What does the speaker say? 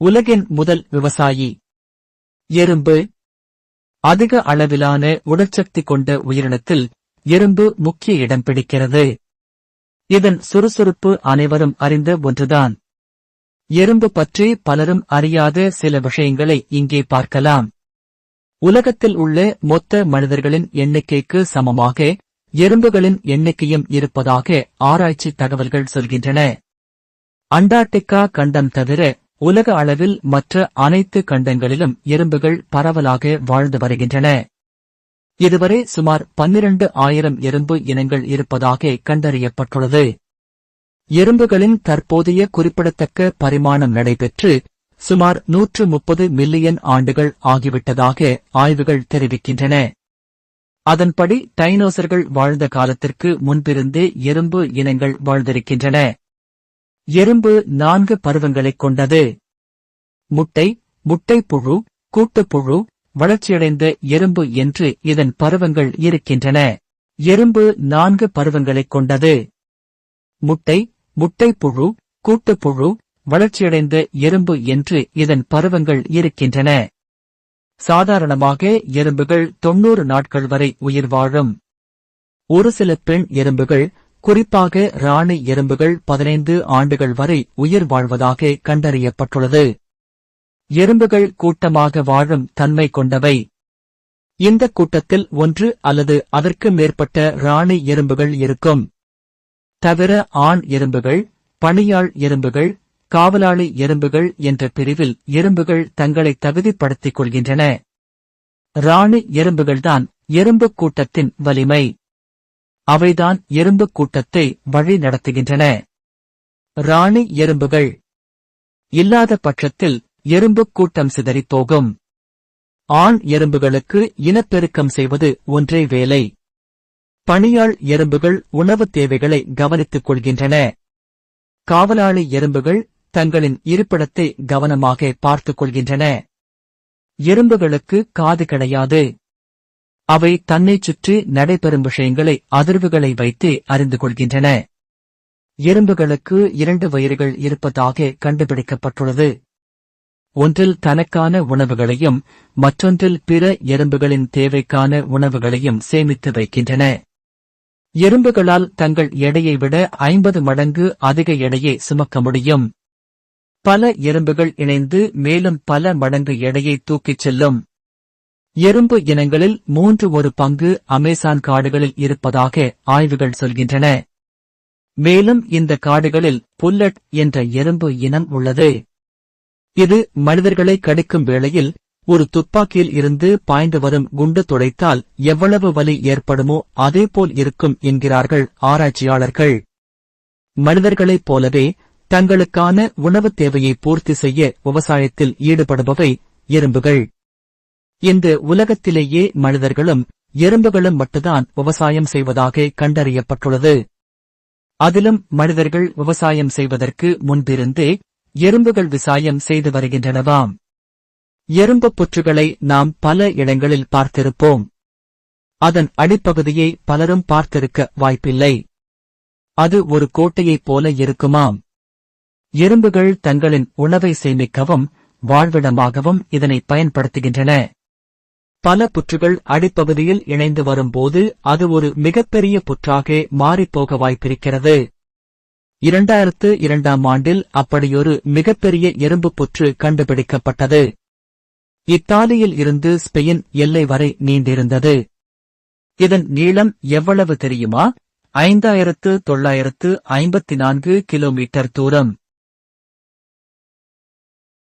உலகின் முதல் விவசாயி. எறும்பு. அதிக அளவிலான உடற்சக்தி கொண்ட உயிரினத்தில் எறும்பு முக்கிய இடம் பிடிக்கிறது. இதன் சுறுசுறுப்பு அனைவரும் அறிந்த ஒன்றுதான். எறும்பு பற்றி பலரும் அறியாத சில விஷயங்களை இங்கே பார்க்கலாம். உலகத்தில் உள்ள மொத்த மனிதர்களின் எண்ணிக்கைக்கு சமமாக எறும்புகளின் எண்ணிக்கையும் இருப்பதாக ஆராய்ச்சி தகவல்கள் சொல்கின்றன. அண்டார்டிகா கண்டம் தவிர உலக அளவில் மற்ற அனைத்து கண்டங்களிலும் எறும்புகள் பரவலாக வாழ்ந்து வருகின்றன. இதுவரை சுமார் பன்னிரண்டு ஆயிரம் எறும்பு இனங்கள் இருப்பதாக கண்டறியப்பட்டுள்ளது. எறும்புகளின் தற்போதைய குறிப்பிடத்தக்க பரிமாணம் நடைபெற்று சுமார் நூற்று முப்பது மில்லியன் ஆண்டுகள் ஆகிவிட்டதாக ஆய்வுகள் தெரிவிக்கின்றன. அதன்படி டைனோசர்கள் வாழ்ந்த காலத்திற்கு முன்பிருந்தே எறும்பு இனங்கள் வாழ்ந்திருக்கின்றன. எறும்பு நான்கு பருவங்களைக் கொண்டது. முட்டை முட்டைப்புழு கூட்டுப்புழு வளர்ச்சியடைந்த எறும்பு என்று இதன் பருவங்கள் இருக்கின்றன. எறும்பு நான்கு பருவங்களைக் கொண்டது. முட்டை முட்டைப்புழு கூட்டுப்புழு வளர்ச்சியடைந்த எறும்பு என்று இதன் பருவங்கள் இருக்கின்றன. சாதாரணமாக எறும்புகள் தொன்னூறு நாட்கள் வரை உயிர் வாழும். ஒரு சில பெண் எறும்புகள் குறிப்பாக ராணி எறும்புகள் பதினைந்து ஆண்டுகள் வரை உயிர் வாழ்வதாக கண்டறியப்பட்டுள்ளது. எறும்புகள் கூட்டமாக வாழும் தன்மை கொண்டவை. இந்த கூட்டத்தில் ஒன்று அல்லது அதற்கு மேற்பட்ட ராணி எறும்புகள் இருக்கும். தவிர ஆண் எறும்புகள் பணியாள் எறும்புகள் காவலாளி எறும்புகள் என்ற பிரிவில் எறும்புகள் தங்களை தகுதிப்படுத்திக் கொள்கின்றன. ராணி எறும்புகள்தான் எறும்பு கூட்டத்தின் வலிமை. அவைதான் எறும்பு கூட்டத்தை வழி நடத்துகின்றன. ராணி எறும்புகள். இல்லாத பட்சத்தில் எறும்பு கூட்டம் சிதறிப் போகும் ஆண் எறும்புகளுக்கு இனப்பெருக்கம் செய்வது ஒன்றே வேலை. பணியாள் எறும்புகள் உணவுத் தேவைகளை கவனித்துக் கொள்கின்றன. காவலாளி எறும்புகள் தங்களின் இருப்பிடத்தை கவனமாக பார்த்துக் கொள்கின்றன. எறும்புகளுக்கு காது கிடையாது. அவை தன்னைச் சுற்றி நடைபெறும் விஷயங்களை அதிர்வுகளை வைத்து அறிந்து கொள்கின்றன. எறும்புகளுக்கு இரண்டு வயிறுகள் இருப்பதாக கண்டுபிடிக்கப்பட்டுள்ளது. ஒன்றில் தனக்கான உணவுகளையும் மற்றொன்றில் பிற எறும்புகளின் தேவைக்கான உணவுகளையும் சேமித்து வைக்கின்றன. எறும்புகளால் தங்கள் எடையை விட ஐம்பது மடங்கு அதிக எடையை சுமக்க முடியும். பல எறும்புகள் இணைந்து மேலும் பல மடங்கு எடையை தூக்கிச் செல்லும். எறும்பு இனங்களில் மூன்று ஒரு பங்கு அமேசான் காடுகளில் இருப்பதாக ஆய்வுகள் சொல்கின்றன. மேலும் இந்த காடுகளில் புல்லட் என்ற எறும்பு இனம் உள்ளது. இது மனிதர்களை கடிக்கும் வேளையில் ஒரு துப்பாக்கியில் இருந்து பாய்ந்து வரும் குண்டு துடைத்தால் எவ்வளவு வலி ஏற்படுமோ அதேபோல் இருக்கும் என்கிறார்கள் ஆராய்ச்சியாளர்கள். மனிதர்களைப் போலவே தங்களுக்கான உணவுத் தேவையை பூர்த்தி செய்ய விவசாயத்தில் ஈடுபடுபவை எறும்புகள். இன்று உலகத்திலேயே மனிதர்களும் எறும்புகளும் மட்டும்தான் விவசாயம் செய்வதாக கண்டறியப்பட்டுள்ளது. அதிலும் மனிதர்கள் விவசாயம் செய்வதற்கு முன்பிருந்தே எறும்புகள் விவசாயம் செய்து வருகின்றனவாம். எறும்பு புற்றுகளை நாம் பல இடங்களில் பார்த்திருப்போம். அதன் அடிப்பகுதியை பலரும் பார்த்திருக்க வாய்ப்பில்லை. அது ஒரு கோட்டையைப் போல இருக்குமாம். எறும்புகள் தங்களின் உணவை சேமிக்கவும் வாழ்விடமாகவும் இதனை பயன்படுத்துகின்றன. பல புற்றுகள் அடிப்பகுதியில் இணைந்து வரும்போது அது ஒரு மிகப்பெரிய புற்றாக மாறிப்போக வாய்ப்பிருக்கிறது. இரண்டாயிரத்து இரண்டாம் ஆண்டில் அப்படியொரு மிகப்பெரிய எறும்பு புற்று கண்டுபிடிக்கப்பட்டது. இத்தாலியில் இருந்து ஸ்பெயின் எல்லை வரை நீண்டிருந்தது. இதன் நீளம் எவ்வளவு தெரியுமா? ஐந்தாயிரத்து தொள்ளாயிரத்து ஐம்பத்தி நான்கு கிலோமீட்டர் தூரம்.